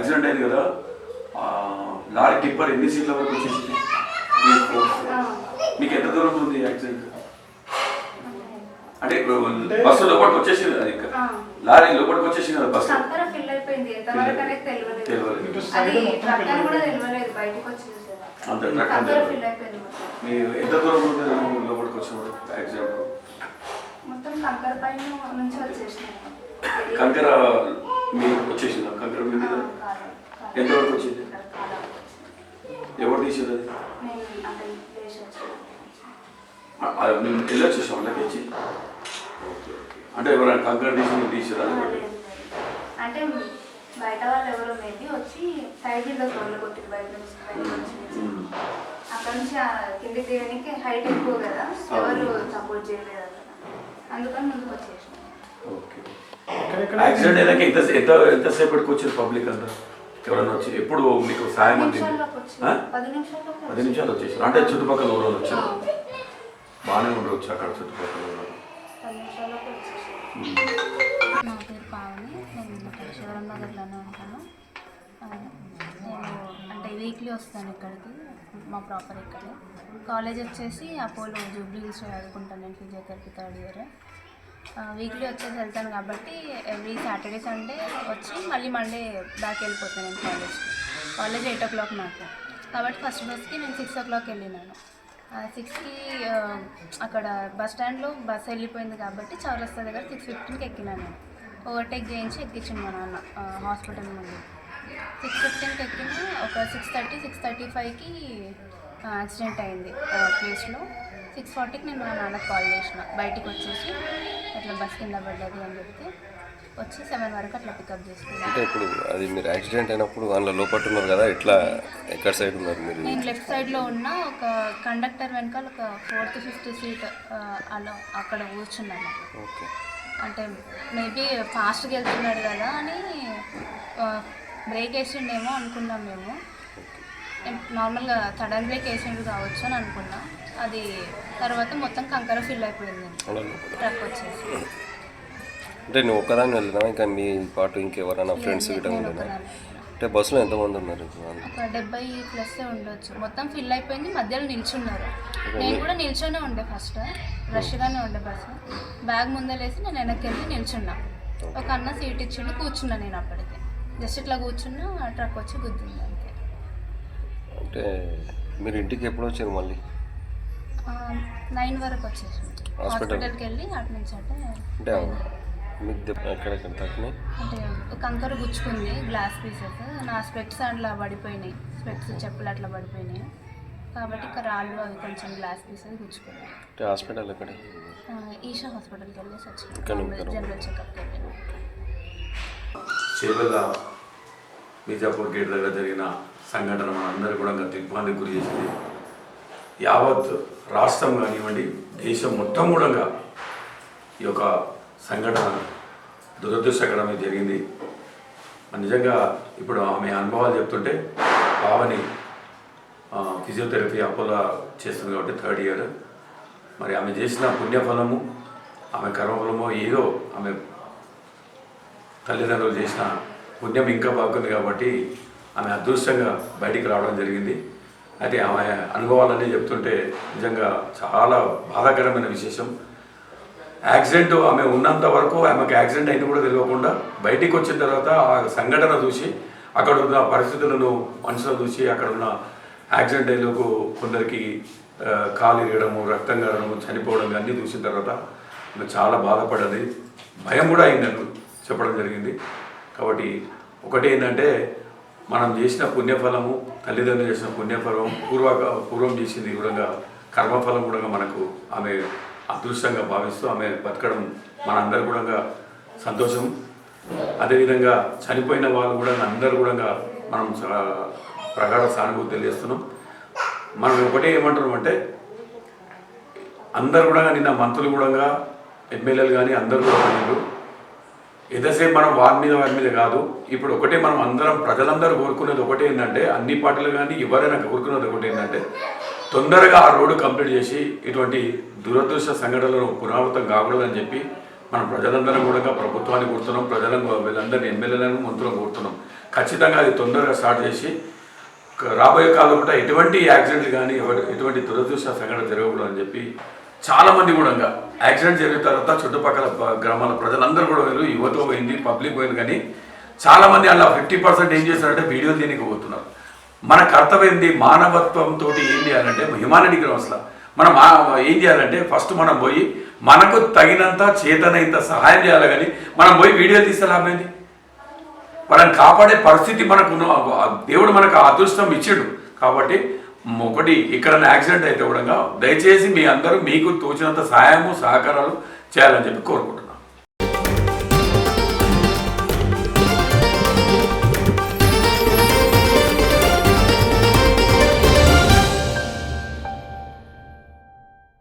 Accident అయింది కదా ఆ, లారీ టిప్పర్ ఎన్ని సీట్ల వరకు వచ్చేసింది? మీకు మీకు ఎంత దూరం ఉంది యాక్సిడెంట్ అంటే బస్సు లోపలికి వచ్చేసింది అది ఇంకా. లారీ లోపలికి వచ్చేసింది కదా బస్సు. అంత మీరు ఎంత దూరం ఉంది లోపలికి వచ్చినప్పుడు యాక్సిడెంట్ మొత్తం కంకర మీరు వచ్చేసిందా? కంకర మీద? ఎంతవరకు వచ్చింది? ఎవరు తీసేది అది? మేము వాళ్ళకి ఇచ్చి అంటే ఎవరైనా కంకర తీసి మీరు తీసారా. అంటే బయట వాళ్ళు ఎవరో మేబీ వచ్చి సైడ్ కింద రోడ్లు కొట్టి బయట నుంచి. అక్కడ నుంచి ఆ కిందికి దిగడానికి హైట్ ఎక్కువ కదా ఎవరు సపోర్ట్ చేయలేదు అందుకని ముందుకు వచ్చేసాం. ఓకే. యాక్సిడెంట్ అయినాక ఎంత ఎంత ఎంతసేపటికి వచ్చారు పబ్లిక్ అంతా? ఎవరైనా వచ్చి ఎప్పుడు మీకు సాయం పది అందింది? వచ్చి? పది నిమిషాలు వచ్చేసారు. అంటే చుట్టుపక్కల ఊరు వచ్చారు? బాగానే ఉండవచ్చు అక్కడ చుట్టుపక్కల ఊరు పది నిమిషాల్లోకి వచ్చేసాం నా పేరు పావని. నేను ఇక్కడ శివరం నగర్లోనే ఉంటాను. ఆ, నేను అంటే వీక్లీ వస్తాను ఇక్కడికి మా ప్రాపర్ ఇక్కడే. కాలేజ్ వచ్చేసి అపోలో జూబ్లీ చదువుకుంటాను నేను ఫిజియోథెరపీ థర్డ్ ఇయర్. వీక్లీ వచ్చేసి వెళ్తాను కాబట్టి ఎవ్రీ సాటర్డే సండే వచ్చి మళ్ళీ మండే బ్యాక్ వెళ్ళిపోతాను నేను కాలేజ్కి కాలేజ్ ఎయిట్ ఓ క్లాక్ నాకు కాబట్టి ఫస్ట్ బస్కి నేను సిక్స్ ఓ క్లాక్ వెళ్ళినాను సిక్స్కి అక్కడ బస్ స్టాండ్లో బస్ వెళ్ళిపోయింది కాబట్టి చౌరస్తా దగ్గర సిక్స్ ఫిఫ్టీన్కి ఎక్కినాను ఓవర్టేక్ చేయించి ఎక్కించింది మా నాన్న హాస్పిటల్ ముందు. సిక్స్ ఫిఫ్టీన్కి ఎక్కిన ఒక సిక్స్ థర్టీ సిక్స్ థర్టీ ఫైవ్కి యాక్సిడెంట్ అయింది ప్లేస్లో సిక్స్ ఫార్టీకి నేను మా నాన్నకు కాల్ చేసిన. బయటికి వచ్చేసి అట్లా బస్ కింద పడ్డది అని చెప్తే వచ్చి సెవెన్ వరకు అట్లా పికప్ చేసుకున్నాను. అంటే ఇప్పుడు అది మీరు యాక్సిడెంట్ అయినప్పుడు అందులో లోపల ఉన్నారు కదా ఎట్లా ఎక్కడ సైడ్ ఉన్నారు మీరు? నేను లెఫ్ట్ సైడ్లో ఉన్న ఒక కండక్టర్ వెనకాల ఒక ఫోర్త్ ఫిఫ్త్ సీట్ అలా అక్కడ కూర్చున్నాను. ఓకే. అంటే మేబీ ఫాస్ట్గా వెళ్తున్నాడు కదా అని బ్రేక్ వేసిండేమో అనుకున్నాం మేము. నార్మల్గా సడన్ బ్రేక్ వేసిండు కావచ్చు అని అనుకున్నాం. అది తర్వాత మొత్తం కంకర ఫిల్ అయిపోయింది. ట్రక్ వచ్చేసి. అంటే నువ్వు ఒక్కదాన్ని వెళ్ళినా ఇంకా మీ పాటు ఇంకెవరైనా ఫ్రెండ్స్ గిట్ట ఉండేనా. అంటే బస్సులో ఎంతమంది ఉన్నారు? ఒక డెబ్బై ప్లస్ ఉండొచ్చు. మొత్తం ఫిల్ అయిపోయింది మధ్యలో నిల్చున్నారు. నేను కూడా నిల్చొనే ఉండే ఫస్ట్. రష్గానే ఉండే బస్సు. బ్యాగ్ ముందలేసి నేను వెనక్కి వెళ్ళి నిల్చున్నా. ఒక అన్న సీట్ ఇచ్చిండు కూర్చున్నా నేను అప్పటికే. జస్ట్ ఇట్లా కూర్చున్నా ట్రక్ వచ్చి గుద్దింది. అంతే అంటే మీరు ఇంటికి ఎప్పుడు వచ్చారు మళ్ళీ? నైన్ వరకు వచ్చేసి. హాస్పిటల్కి వెళ్ళి అటు నుంచి అంటే అంటే మీకు దెబ్బ ఎక్కడెక్కడ? తాకినాయి అంటే కంకర గుచ్చుకుంది గ్లాస్ పీసెస్. నా స్పెట్స్ అట్లా పడిపోయినాయి. స్పెట్స్ చెప్పులు అట్లా పడిపోయినాయి. కాబట్టి ఇక్కడ రాళ్ళు అవి కొంచెం గ్లాస్ పీసెస్ గుచ్చుకున్నాయి. అంటే హాస్పిటల్ ఎక్కడ? ఆ, ఈషా హాస్పిటల్కి వెళ్ళేసి వచ్చాను ఉంటారా? జనరల్ చెకప్కి వెళ్ళాను చేవెళ్ళ మీజాపూర్ గేట్ దగ్గర జరిగిన సంఘటన మనందరూ కూడా దిగ్భ్రాంతికి గురి చేసింది. యావత్ రాష్ట్రం కానివ్వండి దేశం మొత్తం కూడా ఈ యొక్క సంఘటన దురదృష్టకరమే జరిగింది. నిజంగా ఇప్పుడు ఆమె అనుభవాలు చెప్తుంటే పావని ఫిజియోథెరపీ అపోలో చేస్తుంది కాబట్టి థర్డ్ ఇయర్. మరి ఆమె చేసిన పుణ్యఫలము ఆమె కర్మఫలము ఏదో ఆమె తల్లిదండ్రులు చేసిన పుణ్యం ఇంకా బాగుంది కాబట్టి ఆమె అదృష్టంగా బయటికి రావడం జరిగింది. అయితే ఆమె అనుభవాలన్నీ చెప్తుంటే నిజంగా చాలా బాధాకరమైన విశేషం. యాక్సిడెంట్ ఆమె ఉన్నంత వరకు ఆమెకు యాక్సిడెంట్ అయింది కూడా తెలియకుండా బయటికి వచ్చిన తర్వాత ఆ సంఘటన చూసి అక్కడ ఉన్న పరిస్థితులను మనుషులను చూసి అక్కడ ఉన్న యాక్సిడెంట్ అయినకు కొందరికి కాలు ఇరగడము రక్తం కారడము చనిపోవడం అన్నీ చూసిన తర్వాత ఆమె చాలా బాధపడ్డది భయం కూడా అయింది చెప్పడం జరిగింది. కాబట్టి ఒకటి ఏంటంటే మనం చేసిన పుణ్యఫలము తల్లిదండ్రులు చేసిన పుణ్యఫలం పూర్వక పూర్వం చేసింది కూడా కర్మఫలం కూడా మనకు ఆమె అదృష్టంగా భావిస్తూ ఆమె బతకడం మనందరూ కూడా సంతోషం. అదేవిధంగా చనిపోయిన వాళ్ళు కూడా అందరూ కూడా మనం ప్రగాఢ సానుభూతి తెలియజేస్తున్నాం. మనం ఒకటే ఏమంటున్నాం అంటే అందరు కూడా నిన్న మంత్రులు కూడా ఎమ్మెల్యేలు కానీ అందరూ కూడా ఎంతసేపు మనం వారి మీద వారి మీద కాదు ఇప్పుడు ఒకటే మనం అందరం ప్రజలందరూ కోరుకునేది ఒకటే ఏంటంటే అన్ని పార్టీలు కానీ ఎవరైనా కోరుకునేది ఒకటి ఏంటంటే తొందరగా ఆ రోడ్డు కంప్లీట్ చేసి ఇటువంటి దురదృష్ట సంఘటనలు పునరావృతం కాకూడదని చెప్పి మనం ప్రజలందరం కూడా ప్రభుత్వాన్ని కోరుతున్నాం ప్రజలను వీళ్ళందరినీ ఎమ్మెల్యేలను మంత్రులను కోరుతున్నాం. ఖచ్చితంగా అది తొందరగా స్టార్ట్ చేసి రాబోయే కాలంలో కూడా ఎటువంటి యాక్సిడెంట్లు కానీ ఎటువంటి దురదృష్ట సంఘటన జరగకూడదు అని చెప్పి చాలా మంది కూడా యాక్సిడెంట్ జరిగిన తర్వాత చుట్టుపక్కల గ్రామాల ప్రజలందరూ కూడా పోయారు యువత పోయింది పబ్లిక్ పోయింది కానీ చాలామంది అలా ఫిఫ్టీ పర్సెంట్ ఏం చేస్తారంటే వీడియో దీనికి పోతున్నారు. మన కర్తవ్యం ఏంది మానవత్వంతో ఏం చేయాలంటే హ్యుమానిటీ అసలు. మనం మా- ఏం చేయాలంటే ఫస్ట్ మనం పోయి మనకు తగినంత చేతనైనంత సహాయం చేయాలి కానీ మనం పోయి వీడియో తీస్తే లాభమైంది వాళ్ళని కాపాడే పరిస్థితి మనకు ఉన్న- దేవుడు మనకు అదృష్టం ఇచ్చాడు కాబట్టి ఒకటి ఇక్కడ యాక్సిడెంట్ అయితే కూడా దయచేసి మీ అందరూ మీకు తోచినంత సహాయము సహకారాలు చేయాలని చెప్పి కోరుకుంటున్నాను